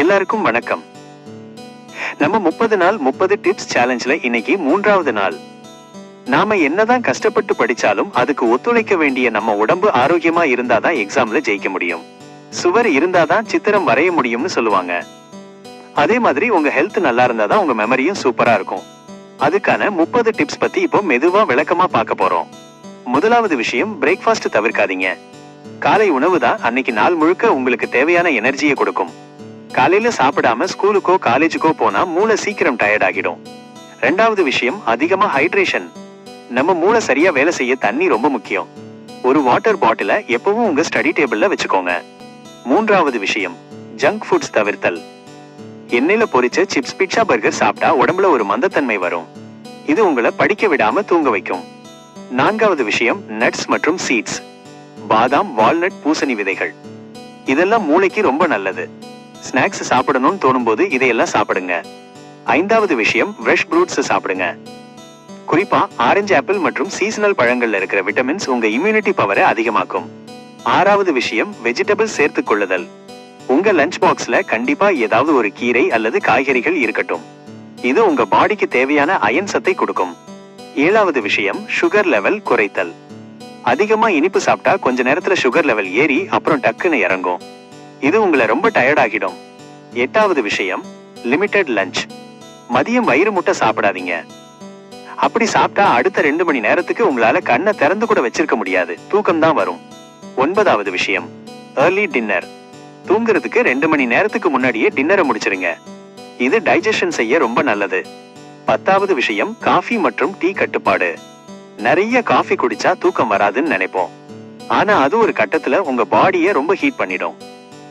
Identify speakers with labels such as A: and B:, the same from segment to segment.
A: எல்லாருக்கும் வணக்கம் நம்ம முப்பது நாள் முப்பது டிப்ஸ் சேலஞ்சில் இன்னைக்கு மூன்றாவது நாள் நாம என்னதான் கஷ்டப்பட்டு படிச்சாலும் அதுக்கு ஒத்துழைக்க வேண்டிய நம்ம உடம்பு ஆரோக்கியமா இருந்தாதான் எக்ஸாம்ல ஜெயிக்க முடியும் சுவர் இருந்தாதான் சித்திரம் வரைய முடியும்னு சொல்லுவாங்க அதே மாதிரி உங்க ஹெல்த் நல்லா இருந்தாதான் உங்க மெமரியும் சூப்பரா இருக்கும் அதுக்கான முப்பது டிப்ஸ் பத்தி இப்போ மெதுவா விளக்கமா பார்க்க போறோம் முதலாவது விஷயம் பிரேக்ஃபாஸ்ட் தவிர்க்காதீங்க காலை உணவு தான் அன்னைக்கு நாள் முழுக்க உங்களுக்கு தேவையான எனர்ஜியை கொடுக்கும் காலையில சாப்பிடாம ஸ்கூலுக்கோ காலேஜுக்கோ போனா மூளை சீக்கிரம் டயர்ட் ஆகிடும் ரெண்டாவது விஷயம் அதிகமா ஹைட்ரேஷன் நம்ம மூளை சரியா வேலை செய்ய தண்ணி ரொம்ப முக்கியம் ஒரு வாட்டர் பாட்டில எப்பவும் உங்க ஸ்டடி டேபிள்ல வச்சுக்கோங்க மூன்றாவது விஷயம் ஜங்க் ஃபுட்ஸ் தவிர்த்தல் எண்ணெயில பொறிச்ச சிப்ஸ் பிட்சா பர்கர் சாப்பிட்டா உடம்புல ஒரு மந்தத்தன்மை வரும் இது உங்களை படிக்க விடாம தூங்க வைக்கும் நான்காவது விஷயம் நட்ஸ் மற்றும் சீட்ஸ் பாதாம் வால்நட் பூசணி விதைகள் இதெல்லாம் மூளைக்கு ரொம்ப நல்லது ஸ்நாக்ஸ் சாப்பிடணும்னு தோணும்போது இதையெல்லாம் சாப்பிடுங்க ஐந்தாவது விஷயம் ஃப்ரெஷ் ஃப்ரூட்ஸ் சாப்பிடுங்க குறிப்பா ஆரஞ்சு ஆப்பிள் மற்றும் சீசனல் பழங்கள்ல இருக்கிற விட்டமின்ஸ் உங்க இம்யூனிட்டி பவரை அதிகமாக்கும் ஆறாவது விஷயம் வெஜிடபிள்ஸ் சேர்த்து கொள்ளுதல் உங்க லஞ்ச் பாக்ஸ்ல கண்டிப்பா ஏதாவது ஒரு கீரை அல்லது காய்கறிகள் இருக்கட்டும் இது உங்க பாடிக்கு தேவையான அயன் சத்தை கொடுக்கும் ஏழாவது விஷயம் சுகர் லெவல் குறைத்தல் அதிகமா இனிப்பு சாப்பிட்டா கொஞ்ச நேரத்துல சுகர் லெவல் ஏறி அப்புறம் டக்குன்னு இறங்கும் இது உங்களை ரொம்ப டயர்ட் ஆகிடும் எட்டாவது விஷயம் லிமிடெட் லஞ்ச் மதியம் வயிறு முட்டை சாப்பிடாதீங்க அப்படி சாப்பிட்டா அடுத்த ரெண்டு மணி நேரத்துக்கு உங்களால கண்ணை திறந்து கூட வச்சிருக்க முடியாது தூக்கம் தான் வரும் ஒன்பதாவது விஷயம் ஏர்லி டின்னர் தூங்குறதுக்கு ரெண்டு மணி நேரத்துக்கு முன்னாடியே டின்னரை முடிச்சிருங்க இது டைஜஷன் செய்ய ரொம்ப நல்லது பத்தாவது விஷயம் காஃபி மற்றும் டீ கட்டுப்பாடு நிறைய காஃபி குடிச்சா தூக்கம் வராதுன்னு நினைப்போம் ஆனா அது ஒரு கட்டத்துல உங்க பாடியை ரொம்ப ஹீட் பண்ணிடும்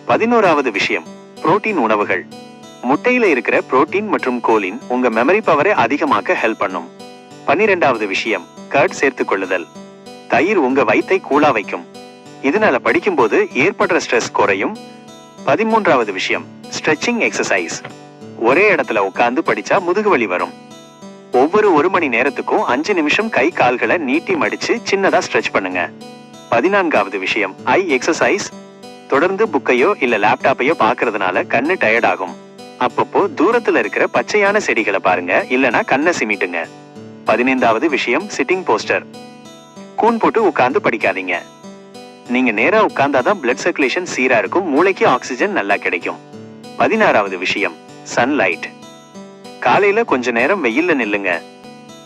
A: பதினோராவது விஷயம் புரோட்டீன் உணவுகள் முட்டையில இருக்கிற புரோட்டீன் மற்றும் கோலின் உங்க மெமரி பவரை அதிகமாக்க ஹெல்ப் பண்ணும் பன்னிரெண்டாவது விஷயம் கர்ட் சேர்த்துக் கொள்ளுதல் தயிர் உங்க வயிற்றை கூலா வைக்கும் இதனால படிக்கும் போது ஏற்படுற ஸ்ட்ரெஸ் குறையும் பதிமூன்றாவது விஷயம் ஸ்ட்ரெச்சிங் எக்ஸசைஸ் ஒரே இடத்துல உட்கார்ந்து படிச்சா முதுகுவலி வரும் ஒவ்வொரு ஒரு மணி நேரத்துக்கும் அஞ்சு நிமிஷம் கை கால்களை நீட்டி மடிச்சு சின்னதா ஸ்ட்ரெச் பண்ணுங்க பதினான்காவது விஷயம் ஐ எக்ஸசைஸ் தொடர்ந்து புக்கையோ இல்ல லேப்டாப்பையோ பாக்குறதுனால கண்ணு டயர்ட் ஆகும் அப்பப்போ தூரத்துல இருக்கிற பச்சையான செடிகளை பாருங்க இல்லனா கண்ணை சிமிட்டுங்க பதினைந்தாவது விஷயம் சிட்டிங் போஸ்டர் கூன் போட்டு உட்கார்ந்து படிக்காதீங்க நீங்க நேரா உட்கார்ந்தாதான் பிளட் சர்க்குலேஷன் சீரா இருக்கும் மூளைக்கு ஆக்சிஜன் நல்லா கிடைக்கும் பதினாறாவது விஷயம் சன்லைட் காலையில கொஞ்ச நேரம் வெயில்ல நில்லுங்க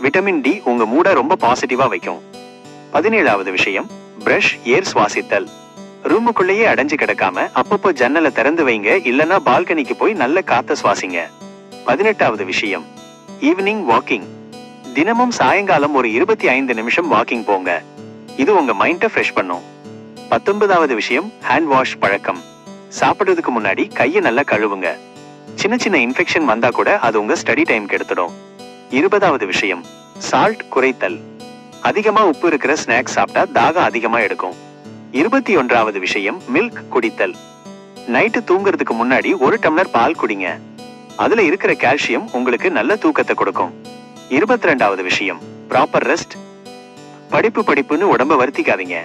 A: விட்டமின் டி உங்க மூட ரொம்ப பாசிட்டிவா வைக்கும் பதினேழாவது விஷயம் பிரஷ் ஏர் சுவாசித்தல் ரூமுக்குள்ளேயே அடைஞ்சு கிடக்காம அப்பப்போ ஜன்னலை திறந்து வைங்க இல்லனா பால்கனிக்கு போய் நல்ல காத்த சுவாசிங்க பதினெட்டாவது விஷயம் ஈவினிங் வாக்கிங் தினமும் சாயங்காலம் ஒரு இருபத்தி ஐந்து நிமிஷம் வாக்கிங் போங்க இது உங்க மைண்டை ஃப்ரெஷ் பண்ணும் பத்தொன்பதாவது விஷயம் ஹேண்ட் வாஷ் பழக்கம் சாப்பிடுறதுக்கு முன்னாடி கையை நல்லா கழுவுங்க சின்ன சின்ன இன்ஃபெக்ஷன் வந்தா கூட அது உங்க ஸ்டடி டைம் கெடுத்துடும் இருபதாவது விஷயம் சால்ட் குறைத்தல் அதிகமா உப்பு இருக்கிற ஸ்நாக்ஸ் சாப்பிட்டா தாகம் அதிகமா எடுக்கும் இருபத்தி ஒன்றாவது விஷயம் மில்க் குடித்தல் நைட்டு தூங்குறதுக்கு முன்னாடி ஒரு டம்ளர் பால் குடிங்க அதுல இருக்கிற கால்சியம் உங்களுக்கு நல்ல தூக்கத்தை கொடுக்கும் இருபத்தி ரெண்டாவது விஷயம் ப்ராப்பர் ரெஸ்ட் படிப்பு படிப்புன்னு உடம்ப வருத்திக்காதீங்க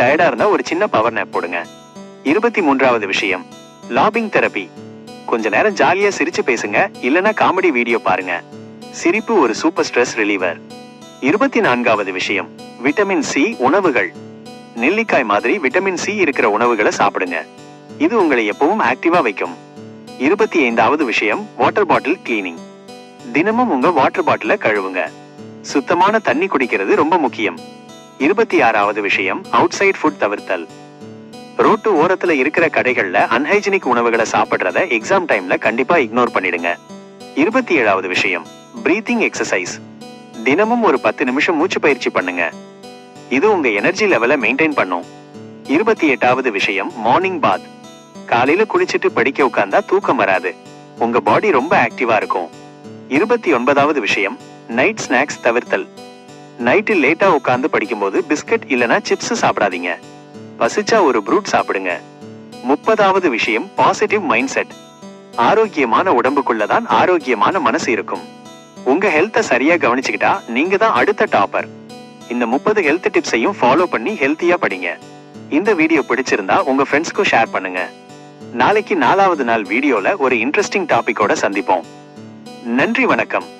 A: டயர்டா இருந்தா ஒரு சின்ன பவர் நேப் போடுங்க இருபத்தி மூன்றாவது விஷயம் லாபிங் தெரப்பி கொஞ்ச நேரம் ஜாலியா சிரிச்சு பேசுங்க இல்லனா காமெடி வீடியோ பாருங்க சிரிப்பு ஒரு சூப்பர் ஸ்ட்ரெஸ் ரிலீவர் இருபத்தி நான்காவது விஷயம் விட்டமின் சி உணவுகள் நெல்லிக்காய் மாதிரி விட்டமின் சி இருக்கிற உணவுகளை சாப்பிடுங்க இது உங்களை எப்பவும் ஆக்டிவா வைக்கும் இருபத்தி ஐந்தாவது விஷயம் வாட்டர் பாட்டில் கிளீனிங் தினமும் உங்க வாட்டர் பாட்டில கழுவுங்க சுத்தமான தண்ணி குடிக்கிறது ரொம்ப முக்கியம் இருபத்தி ஆறாவது விஷயம் அவுட் சைட் ஃபுட் தவிர்த்தல் ரோட்டு ஓரத்துல இருக்கிற கடைகள்ல அன்ஹைஜினிக் உணவுகளை சாப்பிடுறத எக்ஸாம் டைம்ல கண்டிப்பா இக்னோர் பண்ணிடுங்க இருபத்தி ஏழாவது விஷயம் பிரீத்திங் எக்ஸசைஸ் தினமும் ஒரு பத்து நிமிஷம் மூச்சு பயிற்சி பண்ணுங்க இது உங்க எனர்ஜி லெவலை மெயின்டைன் பண்ணும் இருபத்தி எட்டாவது விஷயம் மார்னிங் பாத் காலையில குளிச்சுட்டு படிக்க உட்கார்ந்தா தூக்கம் வராது உங்க பாடி ரொம்ப ஆக்டிவா இருக்கும் இருபத்தி ஒன்பதாவது விஷயம் நைட் ஸ்நாக்ஸ் தவிர்த்தல் நைட்டு லேட்டா உட்கார்ந்து படிக்கும்போது பிஸ்கட் இல்லனா சிப்ஸ் சாப்பிடாதீங்க பசிச்சா ஒரு ப்ரூட் சாப்பிடுங்க முப்பதாவது விஷயம் பாசிட்டிவ் மைண்ட் செட் ஆரோக்கியமான உடம்புக்குள்ளதான் ஆரோக்கியமான மனசு இருக்கும் உங்க ஹெல்த்தை சரியா கவனிச்சுக்கிட்டா நீங்க தான் அடுத்த டாப்பர் இந்த முப்பது ஹெல்த் டிப்ஸையும் ஃபாலோ பண்ணி ஹெல்த்தியா படிங்க இந்த வீடியோ பிடிச்சிருந்தா உங்க ஃப்ரெண்ட்ஸ்க்கும் ஷேர் பண்ணுங்க நாளைக்கு நாலாவது நாள் வீடியோல ஒரு இன்ட்ரெஸ்டிங் டாபிக்கோட சந்திப்போம் நன்றி வணக்கம்